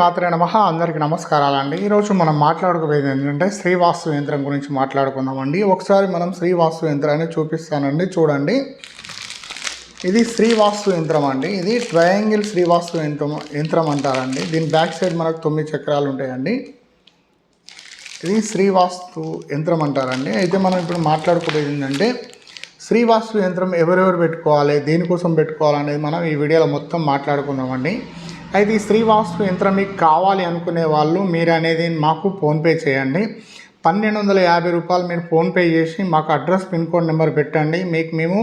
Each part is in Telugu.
మాత్రమే నమ. అందరికి నమస్కారాలండి. ఈరోజు మనం మాట్లాడుకోబోయేది ఏంటంటే శ్రీవాస్తు యంత్రం గురించి మాట్లాడుకుందామండి. ఒకసారి మనం శ్రీవాస్తు యంత్రాన్ని చూపిస్తానండి. చూడండి. ఇది శ్రీవాస్తు యంత్రం అండి. ఇది ట్రయాంగిల్ శ్రీవాస్తు యంత్రం యంత్రం అంటారండి. దీని బ్యాక్ సైడ్ మనకు తొమ్మిది చక్రాలు ఉంటాయండి. ఇది శ్రీవాస్తు యంత్రం అంటారండి. అయితే మనం ఇప్పుడు మాట్లాడుకునేది ఏంటంటే శ్రీవాస్తు యంత్రం ఎవరెవరు పెట్టుకోవాలి దేనికోసం పెట్టుకోవాలనేది మనం ఈ వీడియోలో మొత్తం మాట్లాడుకుందామండి. అయితే ఈ శ్రీవాస్తు యంత్రం మీకు కావాలి అనుకునే వాళ్ళు మీరు అనేది మాకు ఫోన్పే చేయండి. పన్నెండు వందల యాభై రూపాయలు మీరు ఫోన్పే చేసి మాకు అడ్రస్ పిన్ కోడ్ నెంబర్ పెట్టండి. మీకు మేము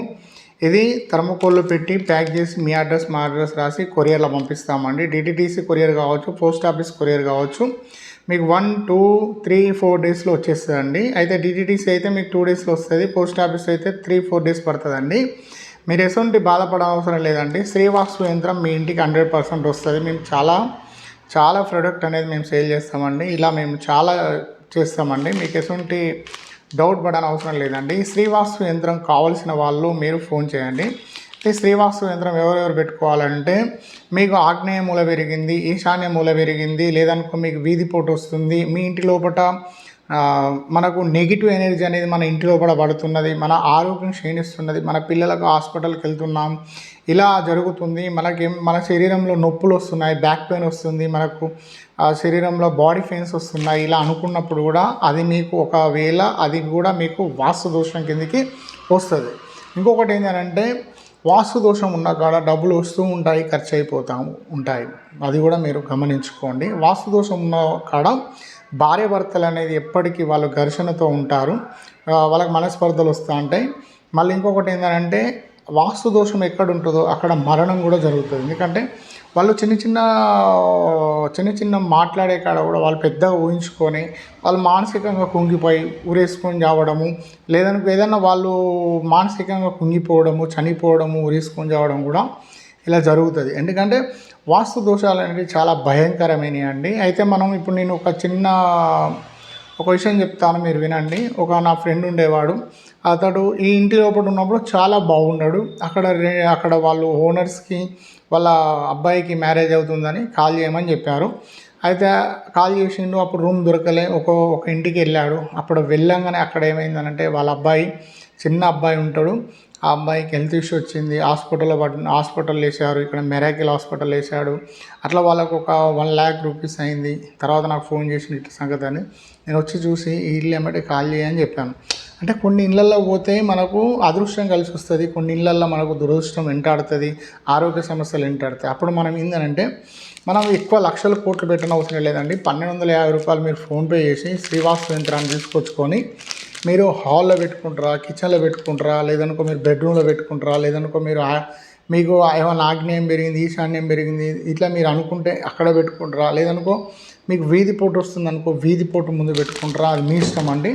ఇది థర్మకోల్లో పెట్టి ప్యాక్ చేసి మీ అడ్రస్ మా అడ్రస్ రాసి కొరియర్లో పంపిస్తామండి. డిటిటీసీ కొరియర్ కావచ్చు పోస్ట్ ఆఫీస్ కొరియర్ కావచ్చు. మీకు వన్ టూ త్రీ ఫోర్ డేస్లో వచ్చేస్తుందండి. అయితే డిటిటీసీ అయితే మీకు టూ డేస్లో వస్తుంది పోస్ట్ ఆఫీస్ అయితే త్రీ ఫోర్ డేస్ పడుతుందండి. మీరు ఎటువంటి బాధపడవసరం లేదండి. శ్రీవాస్తు యంత్రం మీ ఇంటికి హండ్రెడ్ పర్సెంట్ వస్తుంది. మేము చాలా చాలా ప్రొడక్ట్ అనేది మేము సేల్ చేస్తామండి. ఇలా మేము చాలా చేస్తామండి. మీకు ఎటువంటి డౌట్ పడని అవసరం లేదండి. శ్రీవాస్తు యంత్రం కావాల్సిన వాళ్ళు మీరు ఫోన్ చేయండి. ఈ శ్రీవాస్తు యంత్రం ఎవరెవరు పెట్టుకోవాలంటే మీకు ఆగ్నేయ మూల పెరిగింది ఈశాన్య మూల పెరిగింది లేదనుకో మీకు వీధి పోటు వస్తుంది మీ ఇంటి లోపల మనకు నెగిటివ్ ఎనర్జీ అనేది మన ఇంటి లోపల పడుతున్నది మన ఆరోగ్యం క్షీణిస్తున్నది మన పిల్లలకు హాస్పిటల్కి వెళ్తున్నాం ఇలా జరుగుతుంది. మనకి మన శరీరంలో నొప్పులు వస్తున్నాయి బ్యాక్ పెయిన్ వస్తుంది మనకు శరీరంలో బాడీ పెయిన్స్ వస్తున్నాయి ఇలా అనుకున్నప్పుడు కూడా అది మీకు ఒకవేళ అది కూడా మీకు వాస్తు దోషం కిందకి వస్తుంది. ఇంకొకటి ఏంటంటే వాస్తు దోషం ఉన్న కాడ డబ్బులు వస్తూ ఉంటాయి ఖర్చు అయిపోతూ ఉంటాయి. అది కూడా మీరు గమనించుకోండి. వాస్తు దోషం ఉన్న కాడ భార్య భర్తలు అనేది ఎప్పటికీ వాళ్ళు ఘర్షణతో ఉంటారు. వాళ్ళకి మనస్పర్ధలు వస్తూ ఉంటాయి మళ్ళీ ఇంకొకటి ఏంటంటే వాస్తు దోషం ఎక్కడ ఉంటుందో అక్కడ మరణం కూడా జరుగుతుంది. ఎందుకంటే వాళ్ళు చిన్న చిన్న చిన్న చిన్న మాట్లాడే కాడ కూడా వాళ్ళు పెద్దగా ఊహించుకొని వాళ్ళు మానసికంగా కుంగిపోయి ఊరేసుకొని చావడము లేదనుకో ఏదన్నా వాళ్ళు మానసికంగా కుంగిపోవడము చనిపోవడము ఊరేసుకొని చావడం కూడా ఇలా జరుగుతుంది. ఎందుకంటే వాస్తు దోషాలు అనేవి చాలా భయంకరమైనవి అండి. అయితే మనం ఇప్పుడు నేను ఒక చిన్న ఒక విషయం చెప్తాను మీరు వినండి. ఒక నా ఫ్రెండ్ ఉండేవాడు. అతడు ఈ ఇంటి లోపల ఉన్నప్పుడు చాలా బాగున్నాడు అక్కడ అక్కడ వాళ్ళు ఓనర్స్కి వాళ్ళ అబ్బాయికి మ్యారేజ్ అవుతుందని కాల్ చేయమని చెప్పారు. అయితే కాల్ చేసిండు అప్పుడు రూమ్ దొరకలే. ఒక ఒక ఇంటికి వెళ్ళాడు. అప్పుడు వెళ్ళంగానే అక్కడ ఏమైందనంటే వాళ్ళ అబ్బాయి చిన్న అబ్బాయి ఉంటాడు. ఆ అబ్బాయికి హెల్త్ ఇష్యూ వచ్చింది హాస్పిటల్లో పట్టు హాస్పిటల్ వేసారు ఇక్కడ మెరాకిల్ హాస్పిటల్ వేసాడు. అట్లా వాళ్ళకు ఒక వన్ ల్యాక్ రూపీస్ అయింది. తర్వాత నాకు ఫోన్ చేసిన ఇట్లా సంగతి అని. నేను వచ్చి చూసి ఈ ఇల్లు ఏమంటే కాల్ చేయని చెప్పాను. అంటే కొన్ని ఇళ్ళల్లో పోతే మనకు అదృష్టం కలిసి వస్తుంది కొన్ని ఇళ్ళల్లో మనకు దురదృష్టం వెంటాడుతుంది ఆరోగ్య సమస్యలు వెంటాడుతాయి. అప్పుడు మనం ఏంటంటే మనం ఎక్కువ లక్షల కోట్లు పెట్టిన అవసరం లేదండి. పన్నెండు వందల యాభై రూపాయలు మీరు ఫోన్పే చేసి శ్రీవాస్తు యంత్రాన్ని తీసుకొచ్చుకొని మీరు హాల్లో పెట్టుకుంటారా కిచెన్లో పెట్టుకుంటారా లేదనుకో మీరు బెడ్రూమ్లో పెట్టుకుంటారా లేదనుకో మీరు మీకు ఏమైనా ఆగ్నేయం పెరిగింది ఈశాన్యం పెరిగింది ఇట్లా మీరు అనుకుంటే అక్కడ పెట్టుకుంటారా లేదనుకో మీకు వీధి పోటు వస్తుంది అనుకో వీధి పోటు ముందు పెట్టుకుంటారా అది మీ ఇష్టం అండి.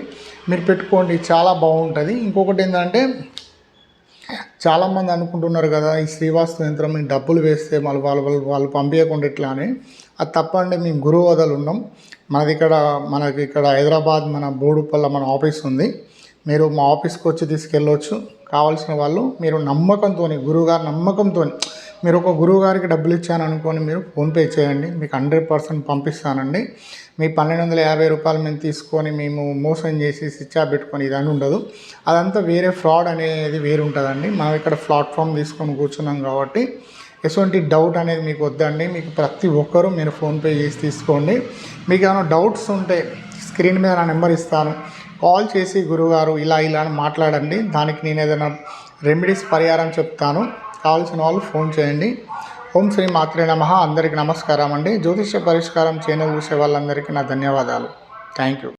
మీరు పెట్టుకోండి చాలా బాగుంటుంది. ఇంకొకటి ఏంటంటే చాలామంది అనుకుంటున్నారు కదా ఈ శ్రీవాస్తు యంత్రం మీకు డబ్బులు వేస్తే మళ్ళీ వాళ్ళు వాళ్ళు వాళ్ళు పంపించకుండా ఎట్లా అని. అది తప్పండి మేము గురువు వదలు ఉన్నాం. మనది ఇక్కడ మనకి ఇక్కడ హైదరాబాద్ మన బోడుపల్ల మన ఆఫీస్ ఉంది. మీరు మా ఆఫీస్కి వచ్చి తీసుకెళ్ళవచ్చు కావాల్సిన వాళ్ళు మీరు నమ్మకంతో గురువుగారు నమ్మకంతో మీరు ఒక గురువు గారికి డబ్బులు ఇచ్చాను అనుకొని మీరు ఫోన్పే చేయండి. మీకు హండ్రెడ్ పర్సెంట్ పంపిస్తానండి. మీ పన్నెండు వందల యాభై రూపాయలు మేము తీసుకొని మేము మోసం చేసి స్విచ్ పెట్టుకొని ఇదని ఉండదు. అదంతా వేరే ఫ్రాడ్ అనేది వేరు ఉంటుందండి మనం ఇక్కడ ప్లాట్ఫామ్ తీసుకొని కూర్చున్నాం కాబట్టి ఎటువంటి డౌట్ అనేది మీకు వద్దండి. మీకు ప్రతి ఒక్కరూ మీరు ఫోన్పే చేసి తీసుకోండి. మీకు ఏమైనా డౌట్స్ ఉంటే స్క్రీన్ మీద నా నెంబర్ ఇస్తాను. కాల్ చేసి గురుగారు ఇలా ఇలా అని మాట్లాడండి. దానికి నేను ఏదైనా రెమెడీస్ పరిహారం చెప్తాను. కావాల్సిన వాళ్ళు ఫోన్ చేయండి. ఓం శ్రీ మాత్రే నమ. అందరికీ నమస్కారం అండి జ్యోతిష్య పరిష్కారం చేయని చూసే వాళ్ళందరికీ నా ధన్యవాదాలు. Thank you.